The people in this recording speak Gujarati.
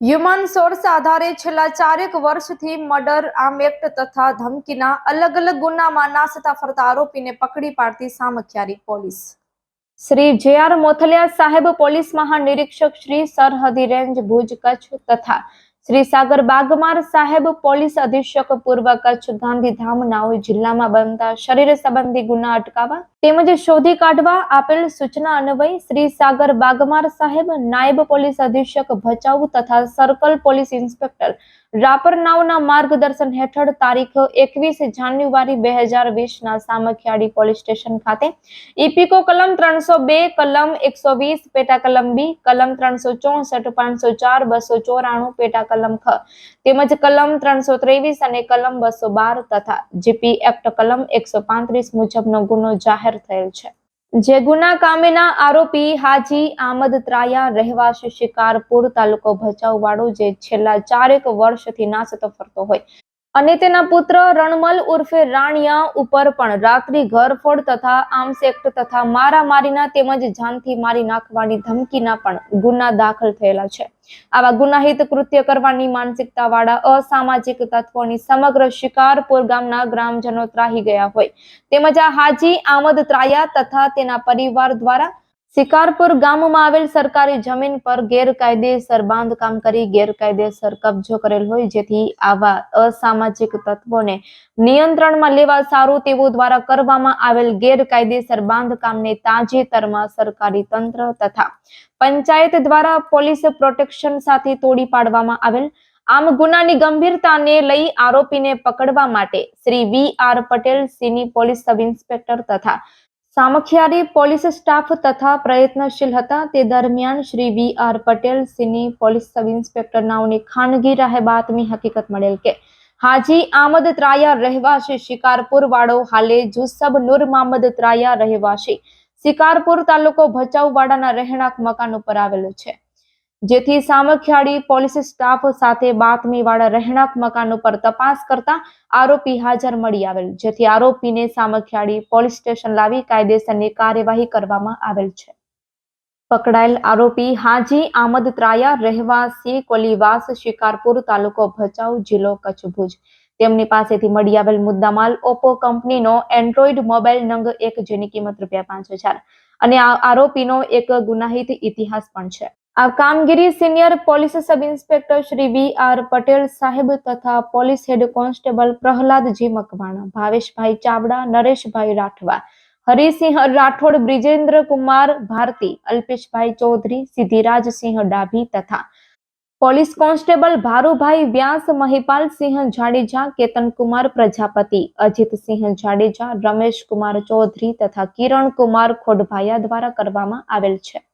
હ્યુમન સોર્સ આધારે છેલ્લા ચારેક વર્ષથી મર્ડર આર્મ એક્ટ તથા ધમકીના અલગ અલગ ગુનામાં નાસતા ફરતા આરોપીને પકડી પાડતી સામખિયારી પોલીસ. શ્રી જે આર મોથલિયા સાહેબ પોલીસ મહાનિરીક્ષક શ્રી સરહદી રેન્જ ભુજ કચ્છ તથા શ્રી સાગર બાગમાર સાહેબ પોલીસ અધિક્ષક પૂર્વ કચ્છ ગાંધીધામ નાઓ જિલ્લામાં બનતા શરીર સંબંધી ગુના અટકાવવા તેમજ શોધી કાઢવા આપેલ સૂચના અન્વયે શ્રી સાગર બાગમાર સાહેબ, નાયબ પોલીસ અધિક્ષક ભચાઉ તથા સર્કલ પોલીસ ઇન્સ્પેક્ટર રાપરનાવના માર્ગદર્શન હેઠળ તારીખ એકવીસ જાન્યુઆરી બે હજાર વીસના સામખિયાળી પોલીસ સ્ટેશન ખાતે ઇપિકો કલમ ત્રણસો બે, કલમ એકસો વીસ પેટા કલમ બી, કલમ ત્રણસો ચોસઠ, પાંચસો ચાર, બસો ચોરાણું પેટા કલમ ખ. તેમજ કલમ ત્રણસો ત્રેવીસ અને કલમ બસો બાર તથા જીપી એક્ટ કલમ એકસો પાંત્રીસ મુજબનો ગુનો જાહેર થયેલ છે. જે ગુના કામેના આરોપી હાજી આમદ ત્રાયા રહેવાસી શિકારપુર તાલુકો ભચાઉ વાળો જે છેલ્લા ચારેક વર્ષથી નાસતો ફરતો હોય અને તેના પુત્ર રણમલ ઉર્ફે રાણિયા ઉપર પણ રાત્રિ ઘરફોડ તથા આર્મ્સ એક્ટ તથા મારામારીના તેમજ જાનથી મારી નાખવાની ધમકીના પણ ગુના દાખલ થયેલા છે. આવા ગુનાહિત કૃત્ય કરવાની માનસિકતા વાળા અસામાજિક તત્વોની સમગ્ર શિકારપુર ગામના ગ્રામજનો ત્રાહી ગયા હોય. તેમજ આ હાજી આમદ ત્રાયા તથા તેના પરિવાર દ્વારા શિકારપુર ગામમાં આવેલ સરકારી જમીન પર ગેરકાયદેસર બાંધકામ કરી ગેરકાયદેસર કબજો કરેલ હોય, જેથી આવા અસામાજિક તત્વોને નિયંત્રણમાં લેવા સારું તેવું દ્વારા કરવામાં આવેલ ગેરકાયદેસર બાંધકામને તાજેતરમાં સરકારી તંત્ર તથા પંચાયત દ્વારા પોલીસ પ્રોટેક્શન સાથે તોડી પાડવામાં આવેલ આમ ગુનાની ગંભીરતાને લઈ આરોપીને પકડવા માટે શ્રી વી આર પટેલ સીની પોલીસ સબ ઇન્સ્પેક્ટર તથા સામખિયારી પોલીસ સ્ટાફ તથા પ્રયત્નશીલ હતા. તે દરમિયાન Shri V R Patel, સિની police sub inspector નાઓની ખાનગી રહેબાતની હકીકત મળેલ કે હાજી આમદ ત્રાયા રહેવાસી શિકારપુર વાળો હાલે જુસબ નૂર મામદ ત્રાયા રહેવાસી શિકારપુર તાલુકો ભચાઉ વાડાના રહેણાંક મકાન ઉપર આવેલો છે. જેથી સામખિયાળી પોલીસ સ્ટાફ સાથે બાતમી વાળા રહેણાંક મકાન ઉપર તપાસ કરતા આરોપી હાજર મળી આવેલ, જેથી આરોપીને સામખિયાળી પોલીસ સ્ટેશન લાવી કાયદેસરની કાર્યવાહી કરવામાં આવેલ છે. પકડાયેલ આરોપી હાજી આમદ ત્રાયા રહેવાસી કોલીવાસ, શિકારપુર તાલુકો ભચાઉ જિલ્લો કચ્છ ભુજ. તેમની પાસેથી મળી આવેલ મુદ્દામાલ ઓપ્પો કંપનીનો એન્ડ્રોઈડ મોબાઈલ નંગ એક જેની કિંમત રૂપિયા પાંચ હજાર. અને આ આરોપીનો એક ગુનાહિત ઇતિહાસ પણ છે. આ કામગીરી senior police sub inspector Shri V R Patel સાહેબ તથા police head constable Prahladji Makwana, Bhaveshbhai Chavda, Nareshbhai Rathwa, Harisinh Rathod, Brijendra Kumar Bharti, Alpeshbhai Chaudhary, Siddhirajsinh Dabhi તથા પોલીસ કોન્સ્ટેબલ ભારુભાઈ વ્યાસ મહિપાલસિંહ જાડેજા કેતનકુમાર પ્રજાપતિ અજીતસિંહ જાડેજા, રમેશ કુમાર ચૌધરી તથા કિરણ કુમાર ખોડભાયા દ્વારા કરવામાં આવેલ છે.